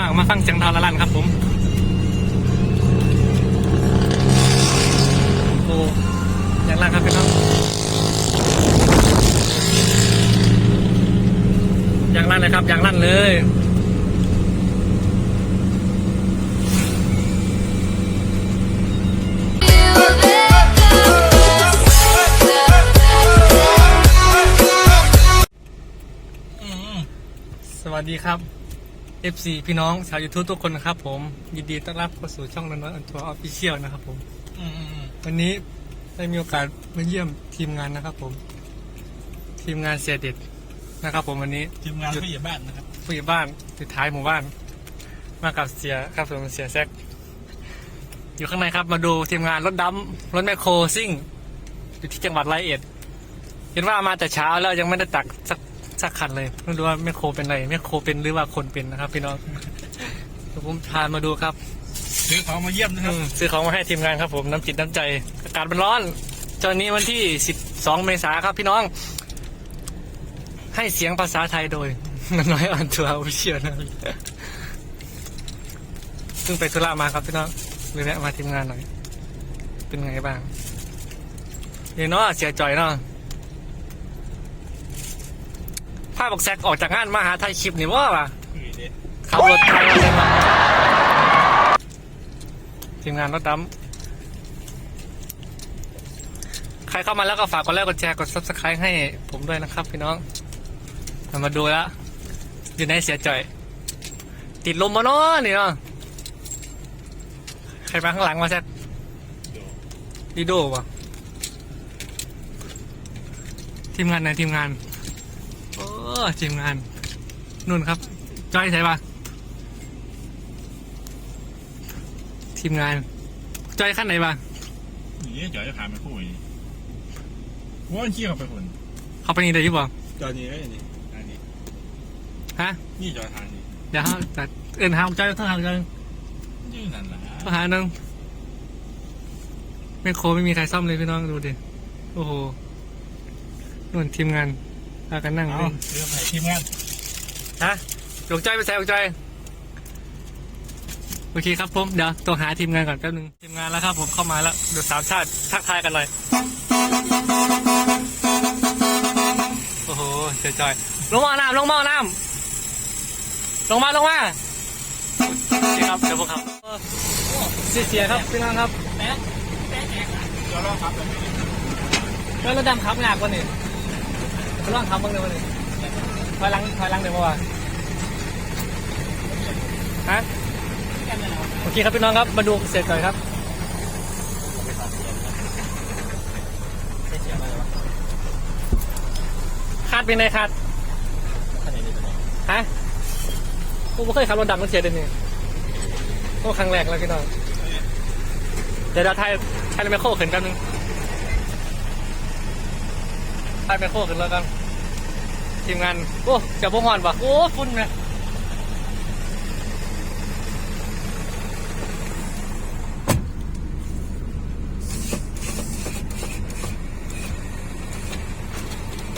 น้องมาฟังเสียงทอละลันครับผมโอ้อย่างลั่นครับพี่น้องอย่างลั่นเลยครับอย่างลั่นเลยสวัสดีครับ FC พี่น้องชาว YouTube ทุกคนนะครับผม ยินดีต้อนรับเข้าสู่ช่องนันวันอันทัวร์ออฟฟิเชียลนะครับผมวันนี้ได้มีโอกาสมาเยี่ยมทีมงานนะครับผม ทีมงานเสียเด็ดนะครับ ผมวันนี้ทีมงานผู้ใหญ่บ้านนะครับผู้ใหญ่บ้านสุดท้ายหมู่บ้าน มากับเสียครับผมเสียแซกอยู่ข้างในครับมาดูทีมงานรถดำรถแมคโครซิ่งอยู่ที่จังหวัดร้อยเอ็ดเห็นว่ามาแต่เช้าแล้วยังไม่ได้ตักสัก สักคันเลยไม่รู้ว่าแมคโครเป็นอะไรแมคโครเป็นหรือว่าคนเป็นนะครับ พี่น้องเดี๋ยวผมพามาดูครับซื้อของมาเยี่ยมนะคอืรับมซื้อของมาให้ทีมงานครับผมน้ำจิตน้ำใจอากาศมันร้อนตอนนี้วันที่ 12 เมษายนครับพี่น้อง ให้เสียงภาษาไทยโดยน้อยอ่อนทัวร์วิเชียนะเพิ่งไปธุระมาครับพี่น้องเลยแวะมาทีมงานหน่อย เป็นไงบ้างเดี๋ยวเนาะเสียจ่อยเนาะภาพบอกแซกออกจากงานมาหาไทยคลิปนี่ว่าป่ะคุยเด็ดขับรถไทยมาเลยมาทีมงานรถดำใครเข้ามาแล้วก็ฝากกดไลค์กดแชร์กด subscribe ให้ผมด้วยนะครับพี่น้องเรามาดูแล้วอยู่ในเสียจ่อย ติดลมมาเนาะนี่เนาะใครมาข้างหลังมาแซกดีโดวะทีมงานไหนทีมงานโอ้ ทีมงานนู่นครับ จอยใช่ปะทีมงาน จอยขั้นไหนปะนี่จอยจะพาไปคุยว่ามันขี้เข้าไปคนเขาไปนี่ได้อยี่บ่จอยนี่ไอ้นี่อันนี้ฮะนี่จอยทางนี้เดี๋ยวเขาจัดเอ็นหาจอยต้องหากันยืนนั่นแหละต้องหาหนึ่งแม่โคไม่มีใครซ่อมเลยพี่น้องดูดิโอ้โหนู่นทีมงาน พากันนั่งเอาเล่นเรื่องไหนทีมงานฮะหลงใจไปใส่หลงใจโอเคครับผมเดี๋ยวตัวหาทีมงานก่อนแป๊บนึงทีมงานแล้วครับ ผมเข้ามาแล้วเดี๋ยวสามชาติทักทายกันหน่อยโอ้โหเสียจอยลงมาน้ำลงมาน้ำลงมาลงมาโอเคครับเดี๋ยวผมครับเสียเสียครับพี่น้องครับจอยรอบครับแล้วรถดำขับหนักกว่านี่ ลองขับบ้างเลยวันนี้ถอยหลังถอยหลังเดี๋ยวมาว่าฮะโอเคครับพี่น้องครับมาดูเสร็จก่อนครับคาดเป็นไงคาดฮะกูไม่เคยขับรถดำตั้งเสียเดือนนี้ก็ครั้งแรกแล้วพี่น้อง เดี๋ยวเราถ่ายถ่ายไม่โครขึ้นกันนึง ไปไปโคกันแล้วกันทีมงานโอ้จะพงหอนปะโอ้ฝุ่นเลย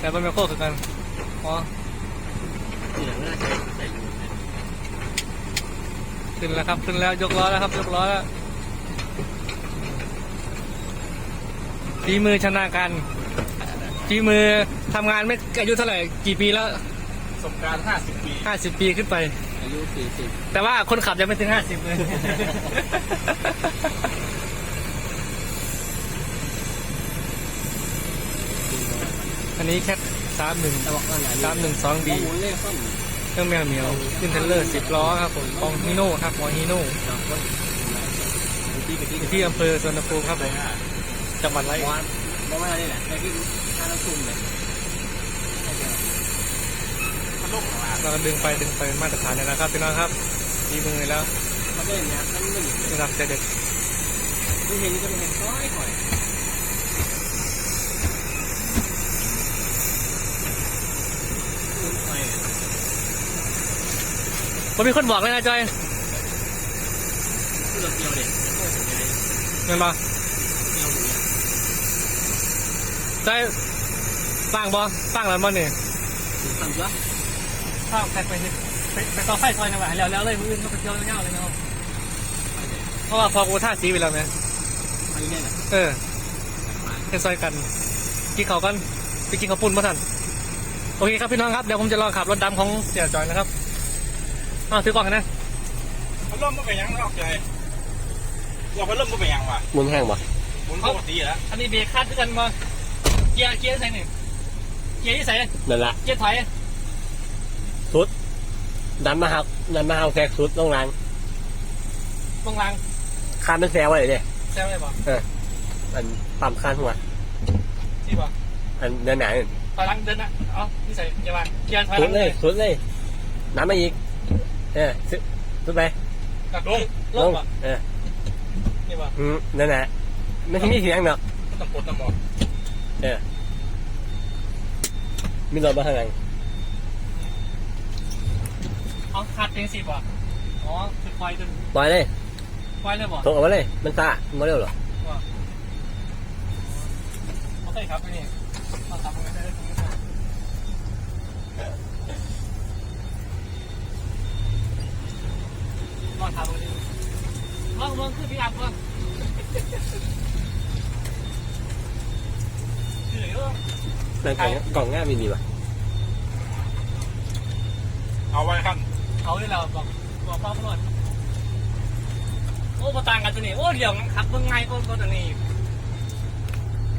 แต่ไปไปโคกันอ๋อขึ้นแล้วครับขึ้นแล้วยกล้อแล้วครับยกล้อแล้วฝีมือชนาญการ ฝีมือทำงานไม่อายุเท่าไหร่กี่ปีแล้วประสบการณ์ 50 ปี ห้าสิบปีขึ้นไป อายุ 40 แต่ว่าคนขับยังไม่ถึงห้าสิบเลย อันนี้แค่สามหนึ่งสามหนึ่งสองบีเครื่องแมวเหมียวขึ้นเทรลเลอร์สิบล้อครับผมของฮิโน่ครับของฮิโน่อยู่ที่อำเภอสวนภูมิครับผมจังหวัดไรเอ็ด เพราะว่านี่แหละในที่ท่าน้ำซุ่มเลยมันลงมาเราก็ดึงไปดึงไปมาตรฐานเลยนะครับพี่น้องครับดีมือแล้วมันเล่นเนี่ยมันไม่ระดับเด็ดไม่เห็นก็ไม่เห็นค่อยค่อยผมมีคนบอกเลยนะจอยคือเราเกี่ยวเด็กเงินปะ จอยฟังบอฟังแล้วบอนี่ทำซะข้าวแพ็คไปสิไปไปต่อไฟซอยหนะว่าแล้ว แล้วเลยมืออื่นก็ไปเที่ยวเงาเลยนะครับเพราะว่าพอกูท่าสีไปแล้วไงอันนี้เนี่ยนะเออไปซอยกันกินเขาวกันไปกินข้าวปุ้นมาทันโอเคครับพี่น้องครับเดี๋ยวผมจะลองขับรถดำของเสี่ยจอยนะครับอ้าวถือกล้องกันนะพัดลมมันเป็นยังนอกใจว่าพัดลมมันเป็นยังวะมุนแห้งปะหมุนปกติแล้วอันนี้เบรกคาดด้วยกันมาเกียร์เกียร์ใส่หนึ่งเกียร์ที่ใส่นั่นละเกียร์ถอยสุดดันมาหักดันมาเอาแซกสุดต้องล้างลงรางคานเป็นแซวไว้เลยเนี่ยแซวเลยบอกอันปั๊มคานหัวที่บอกอันเดินหนาถอยหลังเดินนะเอาที่ใส่เกียร์วางเกียร์ถอยหสุลัดงเลยสุดเลยน้ำมาอีกเออสุดสุดไปกับลงลงบอกเออนี่บอกอืมนั่นแหละไม่ใช่มีเสียงเนาะก็ต้องกดน้ำหมอ เออมีรถมาข้างหลังเอาคาดเพลงสิบอกอ๋อคือควายจนปล่อยเลยควายเลยบอกส่งออกมาเลย มันซ่ามันเร็วเหรอว่าโอเคครับนี่มาทำกันได้ตรงนี้ลองทำกันดิลองลองขึ้นพี่อัพก่อน นั่นกล่องกล่องง่ายมีดีป่ะเอาไว้ขั้นเขาเลยเราบอกบอกป้าพนวดโอ้ประต่างกันตัวนี้โอ้เดี๋ยวขับเบิ่งไงก็ก็ตัวนี้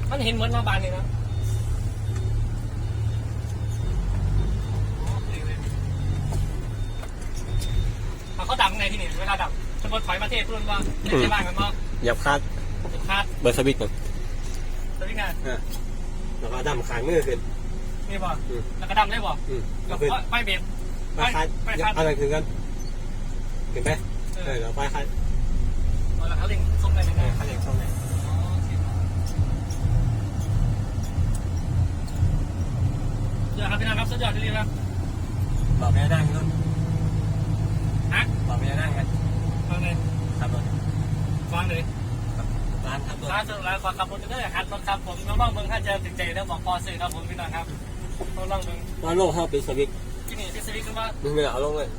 มันเห็นเหมือนมาบานนี่นะอ๋อเขาดับไงที่นี่เวลาดับสมมติถอยมาเทศพูดว่าเล่นที่บ้านกันบ่เหยับคาดคาดเบอร์สวิตช์ก่อนตัวนี้ไง แล้วก็ดำขางมือขึ้นนี่บ่อืมแล้วก็ดำได้บ่อืมแล้แล้ววขึ้นไปเบรก ไปคาดไปคาดเอาอะไรขึ้นกันขึ้นไปเอเอออแล้วไปคาดแล้วเขาเล็งส่งได้ยังเอไงอคาดเหล็กช่องไหนเดี๋ยวครับพี่น้องครับสุดยอดที่เรียกครับบอกไม่ได้นั่งนู่นฮะบอกไม่ได้นั่งกันฟังเลยขับรถฟังเลย ร้านขับรถร้านสุดร้านขอขับรถเด้อครับรถครับผมน้องๆเมืองถ้าเจอถึงใจแล้วบอกพอซื้อครับผมพี่น้องครับน้องๆเมืองว่าโลกเขาเป็นสวิตช์ที่นี่ที่สวิตขึ้นมามึงไม่เอาลงเลย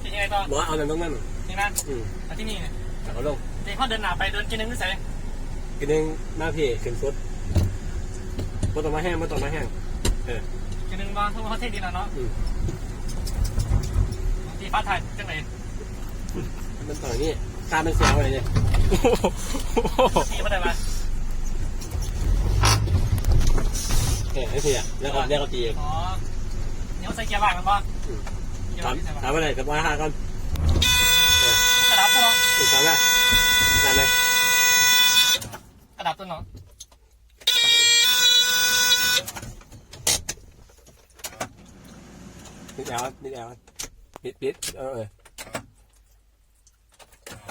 ที่ยังไงต่อบอกว่าเอานั่นลงนั่นนี่นะอืมมาที่นี่เนี่ยเอาลงเดี๋ยวเขาเดินหน้าไปเดินกินนึงนี่ใส่กินหนึ่งหน้าพี่ขึ้นสุดบ่ต้องมาแห้งบ่ต้องมาแห้งเออกินนึงมาทุกประเทศดีแล้วเนาะอืมที่ฟ้าไทยจังไหนมันต่ออย่างนี้การเป็นแซวอะไรเนี่ย ที่มาได้มาเออไอ้พี่อะแล้วก็แล้วก็ตีเองอ๋อเดี๋ยวใส่เกียร์ว่างกันบ่เกียร์ถาว่ามงใส่ถามอะไรกับว่าห้าก่อนเออกระดับตัวถูกถามว่าถามไหมกระดับตัวเนาะนิดเดียวนิดเดียวปิดปิดเออเออ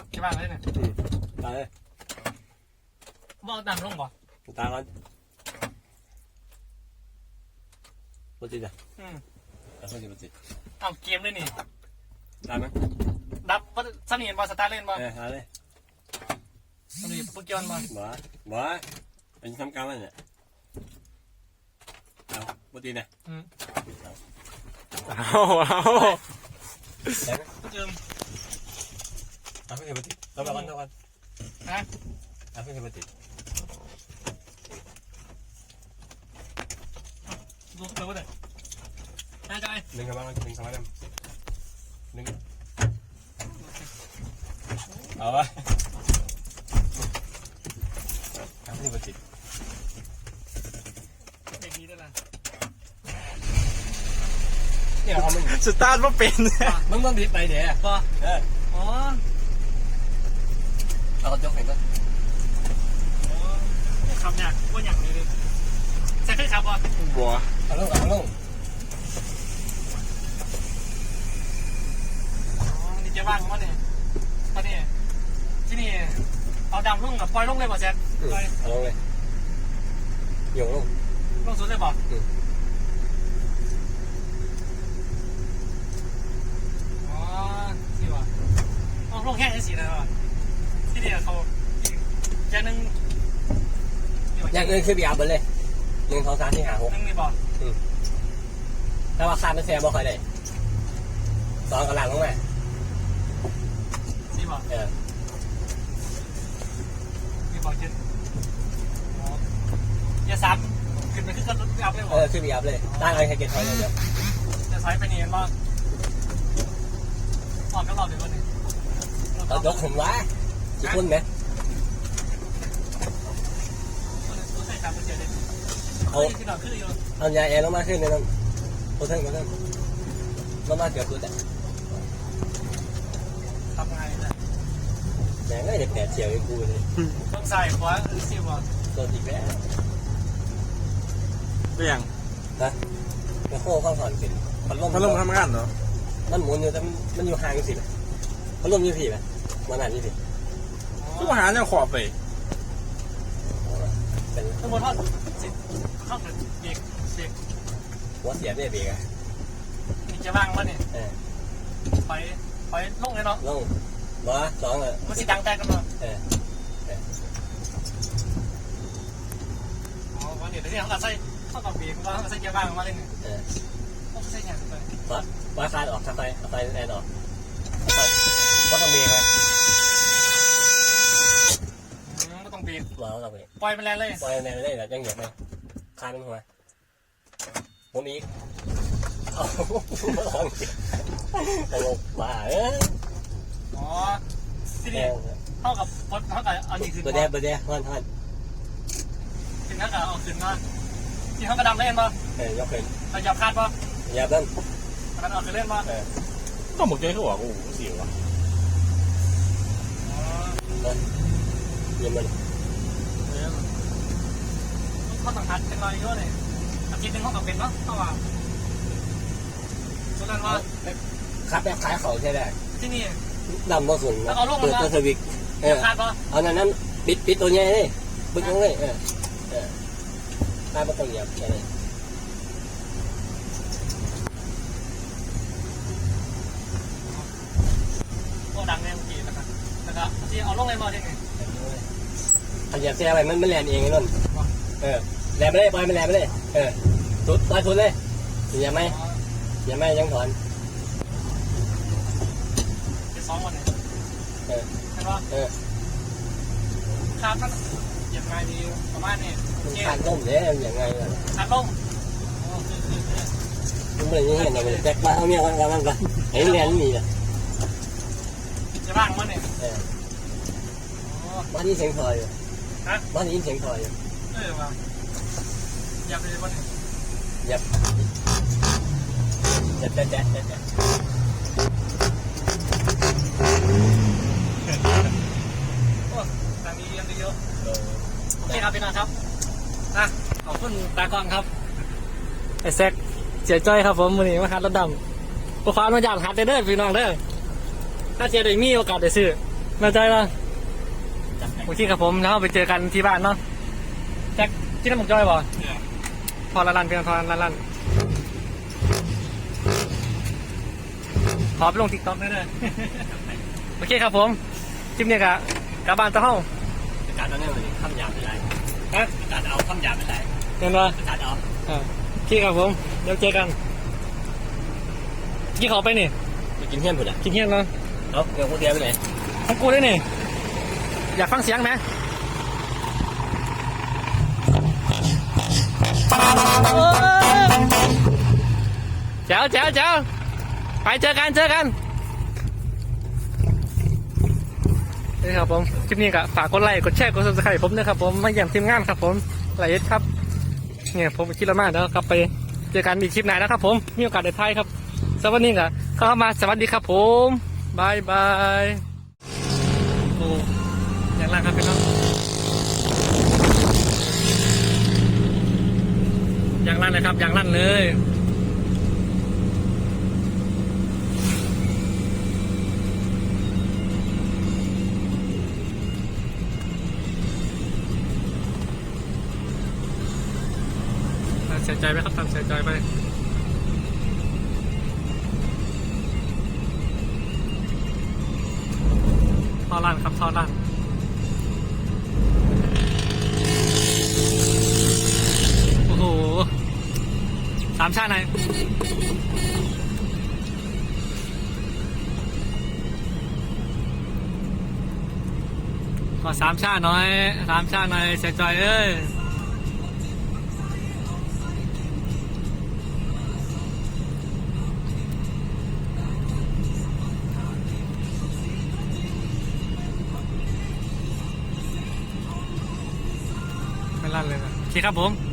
เกียร์ว่างเลยเนี่ย ตาเลยบอกดันลงบ่ตาก่อนปกติจ้ะอืมปกติปกติเอาเกมเลยนี่ตามไหมดับว่าสนิทบ่สตาร์เล่นบ่เออตาเลยสนิทปุ๊กยอนบ่บ่บ่เป็นทำการมันเนี่ยเอาปกติเนี่ยอืมเอาเอาปุ๊กยอนเอาไม่เคยปกติต้องมาก่อนต้องมาก่อน นะเอาไม่เคยปกติดูขึ้นไปว่าเลยน่าจะไอ้หนึ่งกับบ้างหนึ่งกับบ้างหนึ่งเอาวะเอาไม่เคยปกติเด็กดีด้วยล่ะเนี่ยเขามันสตาร์ทว่าเป็น มึงต้องดิบไปเดี๋ยวบ่เอออ๋อ เอากระจกเห็นปะอ๋อขับยากว่าอย่างนี้เลยใส่เครื่องขับบ่บัวเอาลงเอาลงอ๋อนี่จะว่างมั้งเนี่ยตอนนี้ที่นี่เอาดำลงกับปล่อยลงเลยบ่แจ๊ดปล่อยเอาลงเลยโยงลงลงสุดเลยบ่ อืม อ๋อสิบ่เอาลงแค่นี้สินะบ่ที่นี่เขาอีกอย่างหนึง อย่างอื่นคือบีอาร์เบิร์เลยหนึ่งสองสามสี่ห้าหกนึงนี่บ่ถ้าว่าคาดเป็นแซมบ่ค่อยได้อสองกำลังลงมานี่บอกเออนี่บอกเจ็ดอ๋ออย่าซ้ำขึ้นไปขึ้นรถอัพเลยบเออกอขึ้นไปยับเลยตั้งไอ้แค่เก็ตไว้เลยเดี๋ยวจะใช้ไปนี่กันบ้างหอดก็รอบเดียวกันนี่เรายกผมว่าสิคุณไหม ใส่ตามไปเจอเลย เอาที่เราขึ้นอยู่เอายาแอร์ลงมาขึ้นเลยนั่นโคตรเท่งโคตรเท่งลงมาเกือบสุดอะทำไงนะแม่งไม่ได้แปดเฉียวไอ้กูเลยต้องใส่ขวาสิบอะโดนอีกแล้วเรื่องนะมันโค้งข้างถอนขึ้นพัดลมพัดลมทำงานเหรอมันหมุนอยู่แต่มันมันอยู่ห่างกันสิไหมพัดลมอยู่พี่ไหมมันหันอยู่พี่ทุกอาหารเนี่ยขอบไปเป็น ทั้งหมดทอดสิทอดเด็กเด็กหัวเสียบเนี่ยเบรกอะมีจะว่างมั้เนี่ยเออไปไปลงเลยเนาะลงหัวสองอะมันสิดังแตกกันเนาะเอออ๋อวันนี้เดี๋ยวเขาก็ใส่เข้ากับเบียร์ว่าเขาใส่เกียร์ว่างมาเลยเนี่ยเออเขาใส่อย่างไรวัดวัดคลายออกทางไฟเอาไฟแอนออกวัดต้องเบรกไหม ไม่ต้องเบียร์มาเอาเบรกปล่อยมันแรงเลยปล่อยแนวได้แบบยังเหยียบไหมคานมันหัวผมอีกเอาลองตลกบ้าเอ้ยอ๋อที่แนนี่วเท่ากับพดเท่ากับเอาดีขึ้นเบอร์เดียเบอร์เดียฮอนฮอนถึงเท่ากับเอาขึ้นมาที่เขากระดำเล่นป่ะเออยกขึ้นเราจับคาดป่ะเหยียบนั่นมันเอาขึ้นเล่นป่ะเออก็หมดใจเขาบอกโอ้โหเสียวะอ๋อเหยียบมัน เขาต้องหัดเป็นรอยเยอะเลยอาทิตย์นึงเขาต้องเป็นเนาะเพราะว่าฉะนั้นว่าขับแบบขายเขาใช่ไหมที่นี่ ดำมาสุนแล้วเอาลงมา เปิดตัวสวิกเออคาดป่ะเอานั้นนั้นปิดปิดตัวใหญ่เลยบึ้งลงเลยเออเออตาไม่ต้องเหยียบแค่นี้โอ้ดังเนี่ยเมื่อกี้นะครับแล้วก็ที่เอาลงเลยมาได้ไงถ้าเหยียบแช่ไปมันมันแลนเองไอ้นนท์เออ แลนไปเลยปล่อยมันแลนไปเลยเออสุดปล่อยสุดเลยเหยียบไหมเหยียบไหมยังถอนเป็นสองวันเนี่ยเออใช่ป่ะเออคาดมันเหยียบง่ายดีประมาณนี้โอมันเคขาดล่มเลยยังไงล่ะคาดลงอ๋อคือคือคือมันไม่ได้ยังไงนะมันแจ็คมาเอาเมียกันกันกันกันเห็นแลนนี่อะจะว่างมั้งเนี่ยเอออ๋อบ้านนี้เสียงถอยอยู่ฮะบ้านนี้เสียงถอยอยู่เออว่ะอ ยากไปเลยวันนี้เหยียบเหยียบแจ๊ะแจ๊ะแจ๊ะแจ๊ะโอ้ทางนี้ยังเยอะเออโอเคครับพี่น้องครับอะขอบคุณตากล้องครับไอ้แซกเสียจ้อยครับผมมือนี้มาคัดรถดำผู้ฟ้ามาจากหัดเด้อพี่น้องเด้อถ้าเจอได้มีโอกาสได้ซื้อมาใจละจับไปโอเคครับผมแล้วไปเจอกันที่บ้านเนาะแจ็คที่น้ำหมกจ้อยบ่ เนี่ยพอละลันเพียงพอละลันขอไปลงทิกต็อกได้เลยโอเคครับผมคลิปนี้กะกลับบ้านตะห้องการตอนนี้มันคำหยาบเป็นไรฮะการเอาคำหยาบเป็นไรเห็นป่ะการเอาอ่าโอเคครับผมเดี๋ยวเจอกันกี่เขาไปนี่ไปกินเที่ยงผุดอะกินเที่ยงเนาะเอาเดี๋ยวพวกเดียวไปไหนของกูด้วยนี่อยากฟังเสียงไหม เจ้าเจ้าเจ้าไปเจอกันเจอกันนี่ครับผมคลิปนี้ก็ฝากกดไลค์กดแชร์กดซับสไครต์ผมด้วยครับผมมาเยี่ยมทีมงานครับผมหลายเอ็ดครับเนี่ยผมคิดล้วมากแล้วกลับไปเจอกันอีกคลิปไหนนะครับผมมีโอกาสได้ไทยครับสวัสดีครับเข้ามาสวัสดีครับผมบายบายโอ้อย่างไรครับพี่น้องอ ย่างลั่นเลยครับอย่างลั่นเลยเสียใจไหมครับทำเสียใจไหมท่อลั่นครับท่อลั่นามชาติไหนขอสามชาติน้อยสามชาติหน่อยเสียใจเอ้ยไม่ลั่นเลยนะโอเคครับผม